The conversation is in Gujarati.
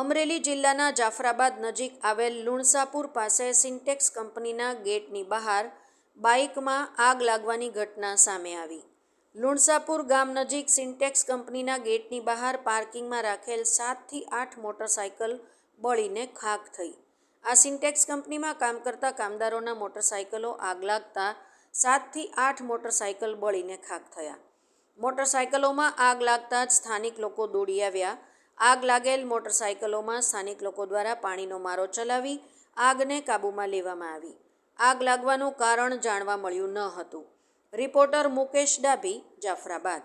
અમરેલી જિલ્લાના જાફરાબાદ નજીક આવેલ લુણસાપુર પાસે સિન્ટેક્સ કંપનીના ગેટની બહાર બાઇકમાં આગ લાગવાની ઘટના સામે આવી. લુણસાપુર ગામ નજીક સિન્ટેક્સ કંપનીના ગેટની બહાર પાર્કિંગમાં રાખેલ સાતથી આઠ મોટરસાયકલ બળીને ખાખ થઈ. આ સિન્ટેક્સ કંપનીમાં કામ કરતા કામદારોના મોટરસાયકલો આગ લાગતા સાતથી આઠ મોટરસાયકલ બળીને ખાખ થયા. મોટરસાયકલોમાં આગ લાગતા જ સ્થાનિક લોકો દોડી આવ્યા આગ લાગેલ મોટરસાયકલોમાં સ્થાનિક લોકો દ્વારા પાણીનો મારો ચલાવી આગને કાબૂમાં લેવામાં આવી. આગ લાગવાનું કારણ જાણવા મળ્યું ન હતું. રિપોર્ટર મુકેશ ડાભી, જાફરાબાદ.